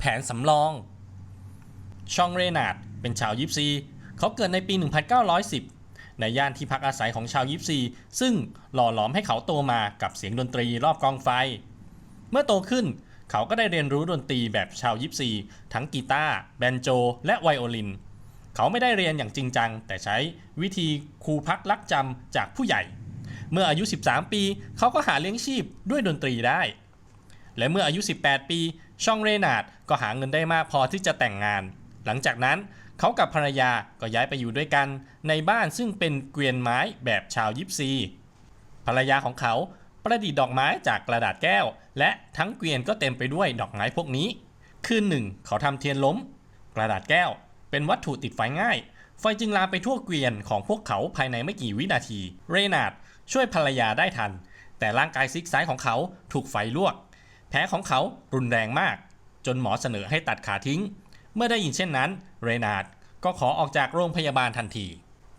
แผนสำรอง ชองเรนาดเป็นชาวยิปซีเขาเกิดในปี 1910 ในย่านที่พักอาศัยของชาวยิปซี ซึ่งหล่อหลอมให้เขาโตมากับเสียงดนตรีรอบกองไฟ เมื่อโตขึ้นเขาก็ได้เรียนรู้ดนตรีแบบชาวยิปซี ทั้งกีตาร์แบนโจ และไวโอลิน เขาไม่ได้เรียนอย่างจริงจัง แต่ใช้วิธีครูพักลักจำจากผู้ใหญ่ เมื่ออายุ 13 ปี เขาก็หาเลี้ยงชีพด้วยดนตรีได้ และเมื่ออายุ 18 ปี ช่องเรนาร์ดก็หาเงินได้มากพอที่จะแต่งงาน หลังจากนั้นเขากับภรรยาก็ย้ายไปอยู่ด้วยกัน ในบ้านซึ่งเป็นเกวียนไม้แบบชาวยิปซีภรรยาของเขาประดิษฐ์ดอกไม้จากกระดาษแก้ว และทั้งเกวียนก็เต็มไปด้วยดอกไม้พวกนี้ คืนหนึ่ง เขาทำเทียนล้ม กระดาษแก้ว เป็นวัตถุติดไฟง่าย ไฟจึงลามไปทั่วเกวียนของพวกเขาภายในไม่กี่วินาที เรนาร์ดช่วยภรรยาได้ทัน แต่ร่างกายซีกซ้ายของเขาถูกไฟลวก แผลของเขารุนแรงมาก จนหมอเสนอให้ตัดขาทิ้ง เมื่อได้ยินเช่นนั้น เรนาร์ดก็ขอออกจากโรงพยาบาลทันที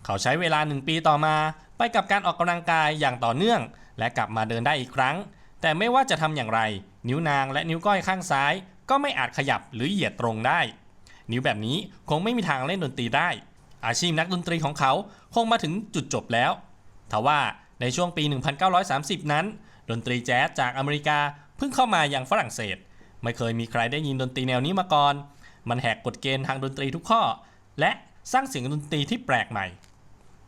เขาใช้เวลาหนึ่งปีต่อมา ไปกับการออกกำลังกายอย่างต่อเนื่อง และกลับมาเดินได้อีกครั้ง แต่ไม่ว่าจะทำอย่างไร นิ้วนางและนิ้วก้อยข้างซ้าย ก็ไม่อาจขยับหรือเหยียดตรงได้ นิ้วแบบนี้คงไม่มีทางเล่นดนตรีได้ อาชีพนักดนตรีของเขาคงมาถึงจุดจบแล้วทว่าในช่วงปี 1930 นั้น ดนตรีแจ๊สจากอเมริกา พิ่งเข้ามาอยังฝรั่งเศส ไม่เคยมีใครได้ยินดนตรีแนวนี้มาก่อน มันแหกกฎเกณฑ์ทางดนตรีทุกข้อ และสร้างเสียงดนตรีที่แปลกใหม่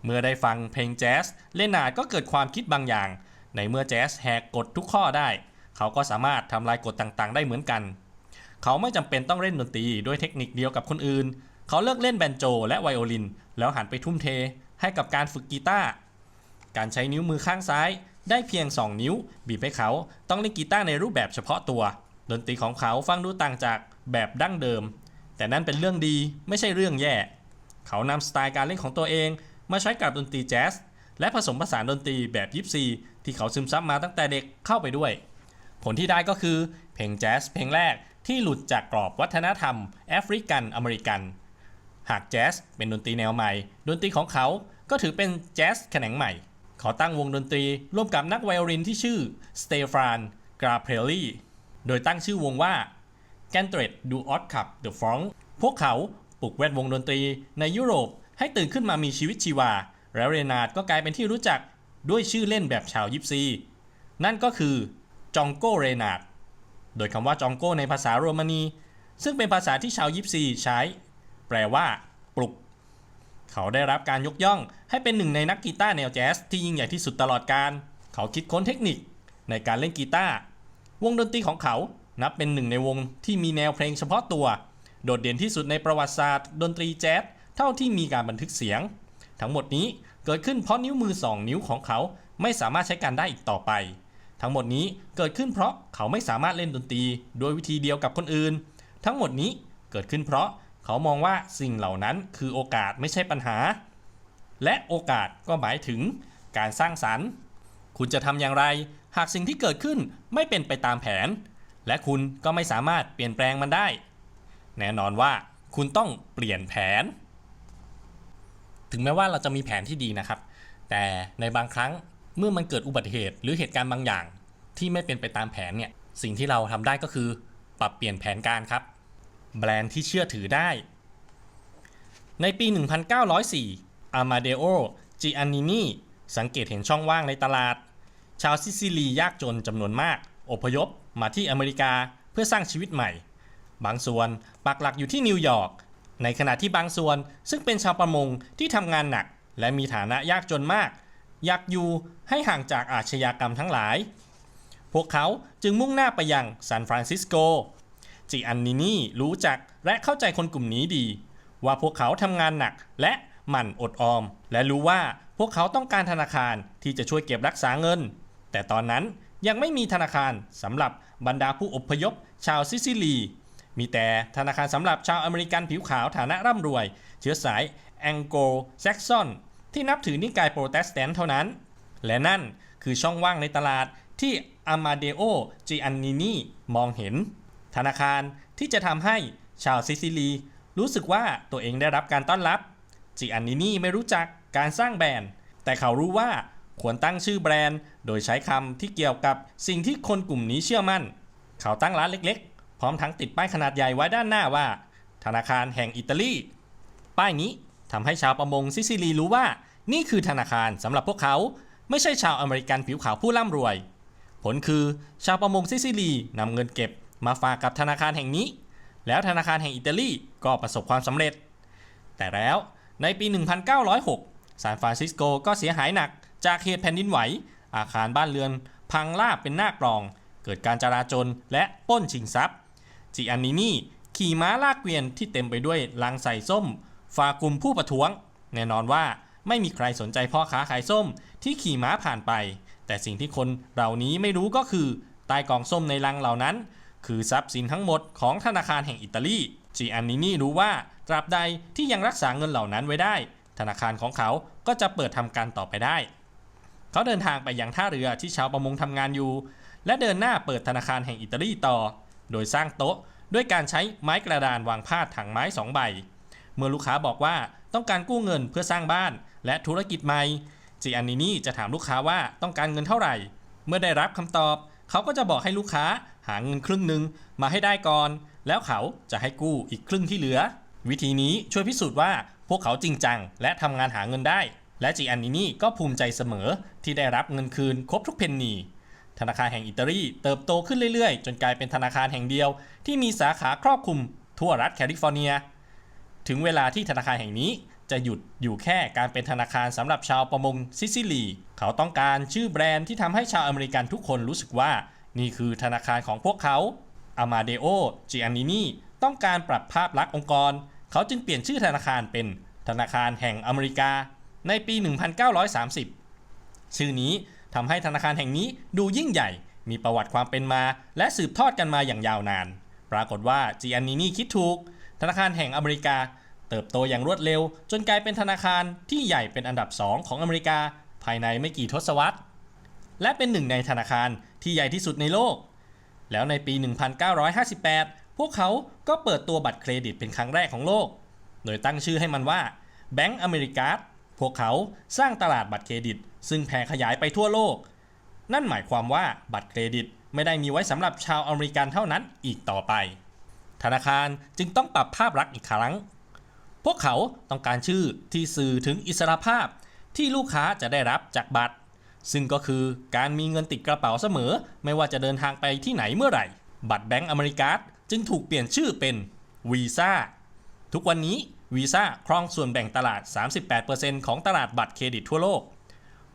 เมื่อได้ฟังเพลงแจ๊สเลนนาดก็เกิดความคิดบางอย่าง ในเมื่อแจ๊สแหกกฎทุกข้อได้ เขาก็สามารถทำลายกฎต่างๆ ได้เหมือนกัน เขาไม่จำเป็นต้องเล่นดนตรีด้วยเทคนิคเดียวกับคนอื่น เขาเลิกเล่นแบนโจและไวโอลิน แล้วหันไปทุ่มเทให้กับการฝึกกีตาร์การใช้นิ้วมือข้างซ้าย ได้เพียง 2 นิ้ว บีบให้เขาต้องเล่นกีตาร์ในรูปแบบเฉพาะตัว ดนตรีของเขาฟังดูต่างจากแบบดั้งเดิม แต่นั่นเป็นเรื่องดีไม่ใช่เรื่องแย่ เขานำสไตล์การเล่นของตัวเองมาใช้กับดนตรีแจ๊สและผสมผสานดนตรีแบบยิปซีที่เขาซึมซับมาตั้งแต่เด็กเข้าไปด้วย ผลที่ได้ก็คือ เพลงแจ๊สเพลงแรกที่หลุดจากกรอบวัฒนธรรมแอฟริกันอเมริกัน หากแจ๊สเป็นดนตรีแนวใหม่ ดนตรีของเขาก็ถือเป็นแจ๊สแขนงใหม่ เขาตั้งวงดนตรีร่วมกับนักไวโอลินที่ชื่อสเตฟานกราเพลลี่โดยตั้งชื่อวงว่า g a n t r e t du o t Cup the f r o n k พวกเขาปลุกแวดวงดนตรีในยุโรปให้ตื่นขึ้นมามีชีวิตชีวา แล้วเรนาร์ดก็กลายเป็นที่รู้จักด้วยชื่อเล่นแบบชาวยิปซี นั่นก็คือจองโกเรนาร์ดโดยคำว่าจองโกในภาษาโรมานี ซึ่งเป็นภาษาที่ชาวยิปซีใช้ แปลว่า ปลุก เขาได้รับการยกย่อง ให้เป็นหนึ่งในนักกีตาร์แนวแจ๊สที่ยิ่งใหญ่ที่สุดตลอดการ เขาคิดค้นเทคนิคในการเล่นกีตาร์วงดนตรีของเขานับเป็นหนึ่งในวงที่มีแนวเพลงเฉพาะตัว โดดเด่นที่สุดในประวัติศาสตร์ ดนตรีแจ๊สเท่าที่มีการบันทึกเสียง ทั้งหมดนี้เกิดขึ้นเพราะนิ้วมือสองนิ้วของเขาไม่สามารถใช้การได้อีกต่อไป ทั้งหมดนี้เกิดขึ้นเพราะเขาไม่สามารถเล่นดนตรีโดยวิธีเดียวกับคนอื่น ทั้งหมดนี้เกิดขึ้นเพราะ เขามองว่าสิ่งเหล่านั้นคือโอกาสไม่ใช่ปัญหา และโอกาสก็หมายถึงการสร้างสรรค์ คุณจะทำอย่างไร หากสิ่งที่เกิดขึ้นไม่เป็นไปตามแผน และคุณก็ไม่สามารถเปลี่ยนแปลงมันได้ แน่นอนว่าคุณต้องเปลี่ยนแผน ถึงแม้ว่าเราจะมีแผนที่ดีนะครับ แต่ในบางครั้งเมื่อมันเกิดอุบัติเหตุ หรือเหตุการณ์บางอย่างที่ไม่เป็นไปตามแผนเนี่ยสิ่งที่เราทำได้ก็คือ ปรับเปลี่ยนแผนการครับ แบรนด์ที่เชื่อถือได้ ในปี 1904 อามาเดโอ จิอันนินีสังเกตเห็นช่องว่างในตลาด ชาวซิซิลียากจนจำนวนมาก อพยพมาที่อเมริกาเพื่อสร้างชีวิตใหม่ บางส่วนปักหลักอยู่ที่นิวยอร์ก ในขณะที่บางส่วนซึ่งเป็นชาวประมงที่ทำงานหนัก และมีฐานะยากจนมาก อยากอยู่ให้ห่างจากอาชญากรรมทั้งหลาย พวกเขาจึงมุ่งหน้าไปยังซานฟรานซิสโก จิอันนินีรู้จักและเข้าใจคนกลุ่มนี้ดี ว่าพวกเขาทำงานหนักและหมั่นอดออม และรู้ว่าพวกเขาต้องการธนาคารที่จะช่วยเก็บรักษาเงิน แต่ตอนนั้นยังไม่มีธนาคารสำหรับบรรดาผู้อพยพชาวซิซิลี มีแต่ธนาคารสำหรับชาวอเมริกันผิวขาวฐานะร่ำรวย เชื้อสายแองโกลแซกซอนที่นับถือนิกายโปรเตสแตนต์เท่านั้น และนั่นคือช่องว่างในตลาดที่อามาเดโอจิอันนินีมองเห็น ธนาคารที่จะทำให้ชาวซิซิลี รู้สึกว่าตัวเองได้รับการต้อนรับ จิอันนินีไม่รู้จักการสร้างแบรนด์ แต่เขารู้ว่าควรตั้งชื่อแบรนด์ โดยใช้คำที่เกี่ยวกับสิ่งที่คนกลุ่มนี้เชื่อมั่น เขาตั้งร้านเล็กๆ พร้อมทั้งติดป้ายขนาดใหญ่ไว้ด้านหน้าว่า ธนาคารแห่งอิตาลี ป้ายนี้ทำให้ชาวประมงซิซิลีรู้ว่านี่คือธนาคารสำหรับพวกเขาไม่ใช่ชาวอเมริกันผิวขาวผู้ร่ำรวย ผลคือชาวประมงซิซิลีนำเงินเก็บ มาฝากกับธนาคารแห่งนี้ แล้วธนาคารแห่งอิตาลีก็ประสบความสำเร็จ แต่แล้วในปี 1906 ซานฟรานซิสโกก็เสียหายหนักจากเหตุแผ่นดินไหว อาคารบ้านเรือน พังราบเป็นหน้ากรอง เกิดการจราจนและป้นชิงทรัพย์ จิอันนินี่ขี่ม้าลากเกวียนที่เต็มไปด้วยลังใส่ส้มฝากกลุ่มผู้ประท้วง แน่นอนว่าไม่มีใครสนใจพ่อค้าขายส้มที่ขี่ม้าผ่านไป แต่สิ่งที่คนเหล่านี้ไม่รู้ก็คือใต้กองส้มในลังเหล่านั้น คือทรัพย์สินทั้งหมดของธนาคารแห่งอิตาลีจิอันนินี่รู้ว่าตราบใดที่ยังรักษาเงินเหล่านั้นไว้ได้ ธนาคารของเขาก็จะเปิดทำการต่อไปได้ เขาเดินทางไปยังท่าเรือที่ชาวประมงทำงานอยู่ และเดินหน้าเปิดธนาคารแห่งอิตาลีต่อ โดยสร้างโต๊ะด้วยการใช้ไม้กระดานวางพาดถังไม้สองใบ เมื่อลูกค้าบอกว่าต้องการกู้เงินเพื่อสร้างบ้าน และธุรกิจใหม่จิอันนินี่จะถามลูกค้าว่าต้องการเงินเท่าไหร่ เมื่อได้รับคำตอบ เขาก็จะบอกให้ลูกค้า หาเงินครึ่งหนึ่งมาให้ได้ก่อน แล้วเขาจะให้กู้อีกครึ่งที่เหลือ วิธีนี้ช่วยพิสูจน์ว่าพวกเขาจริงจัง และทำงานหาเงินได้ และจิอันนินี่ก็ภูมิใจเสมอที่ได้รับเงินคืนครบทุกเพนนีธนาคารแห่งอิตาลีเติบโตขึ้นเรื่อยๆ จนกลายเป็นธนาคารแห่งเดียว ที่มีสาขาครอบคลุมทั่วรัฐแคลิฟอร์เนีย ถึงเวลาที่ธนาคารแห่งนี้จะหยุดอยู่แค่การเป็นธนาคารสำหรับชาวประมงซิซิลี เขาต้องการชื่อแบรนด์ที่ทำให้ชาวอเมริกันทุกคนรู้สึกว่า นี่คือธนาคารของพวกเขาอามาเดโอจิอันนินีต้องการปรับภาพลักษณ์องค์กร เขาจึงเปลี่ยนชื่อธนาคารเป็นธนาคารแห่งอเมริกา ในปี 1930 ชื่อนี้ทำให้ธนาคารแห่งนี้ดูยิ่งใหญ่ มีประวัติความเป็นมา และสืบทอดกันมาอย่างยาวนาน ปรากฏว่าจิอันนินีคิดถูก ธนาคารแห่งอเมริกา เติบโตอย่างรวดเร็ว จนกลายเป็นธนาคารที่ใหญ่เป็นอันดับ2ของอเมริกา ภายในไม่กี่ทศวรรษ และเป็นหนึ่งในธนาคาร ที่ใหญ่ที่สุดในโลก แล้วในปี 1958 พวกเขาก็เปิดตัวบัตรเครดิตเป็นครั้งแรกของโลก โดยตั้งชื่อให้มันว่าแบงก์อเมริกาพวกเขาสร้างตลาดบัตรเครดิต ซึ่งแผ่ขยายไปทั่วโลก นั่นหมายความว่าบัตรเครดิตไม่ได้มีไว้สำหรับชาวอเมริกันเท่านั้นอีกต่อไป ธนาคารจึงต้องปรับภาพลักษณ์อีกครั้ง พวกเขาต้องการชื่อที่สื่อถึงอิสรภาพที่ลูกค้าจะได้รับจากบัตร ซึ่งก็คือการมีเงินติดกระเป๋าเสมอ ไม่ว่าจะเดินทางไปที่ไหนเมื่อไหร่ บัตรแบงก์อเมริกาจึงถูกเปลี่ยนชื่อเป็นวีซ่าทุกวันนี้วีซ่าครองส่วนแบ่งตลาด 38%ของตลาดบัตรเครดิตทั่วโลก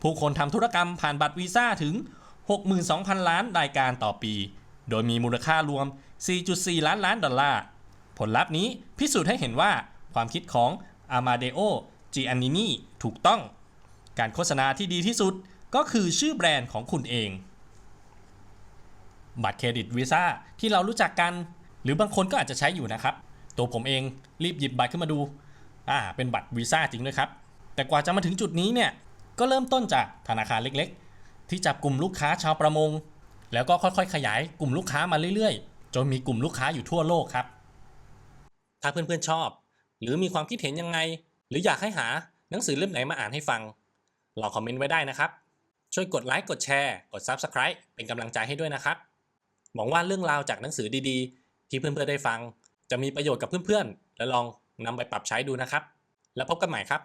ผู้คนทำธุรกรรมผ่านบัตรวีซ่าถึง 62,000 ล้านรายการต่อปี โดยมีมูลค่ารวม 4.4 ล้านล้านดอลลาร์ ผลลัพธ์นี้พิสูจน์ให้เห็นว่าความคิดของอามาเดโอจิอันนินีถูกต้อง การโฆษณาที่ดีที่สุด ก็คือชื่อแบรนด์ของคุณเอง บัตรเครดิตวีซ่าที่เรารู้จักกัน หรือบางคนก็อาจจะใช้อยู่นะครับ ตัวผมเองรีบหยิบบัตรขึ้นมาดูอ่าเป็นบัตรวีซ่าจริงด้วยครับ แต่กว่าจะมาถึงจุดนี้เนี่ยก็เริ่มต้นจากธนาคารเล็กๆ ที่จับกลุ่มลูกค้าชาวประมง แล้วก็ค่อยๆ ขยายกลุ่มลูกค้ามาเรื่อยๆ จนมีกลุ่มลูกค้าอยู่ทั่วโลกครับ ถ้าเพื่อนๆชอบ หรือมีความคิดเห็นยังไง หรืออยากให้หาหนังสือเล่มไหนมาอ่านให้ฟังลองคอมเมนต์ไว้ได้นะครับ ช่วยกดไลค์กดแชร์กด Subscribe เป็นกำลังใจให้ด้วยนะครับ หวังว่าเรื่องราวจากหนังสือดีๆ ที่เพื่อนๆได้ฟัง จะมีประโยชน์กับเพื่อนๆ และลองนำไปปรับใช้ดูนะครับ แล้วพบกันใหม่ครับ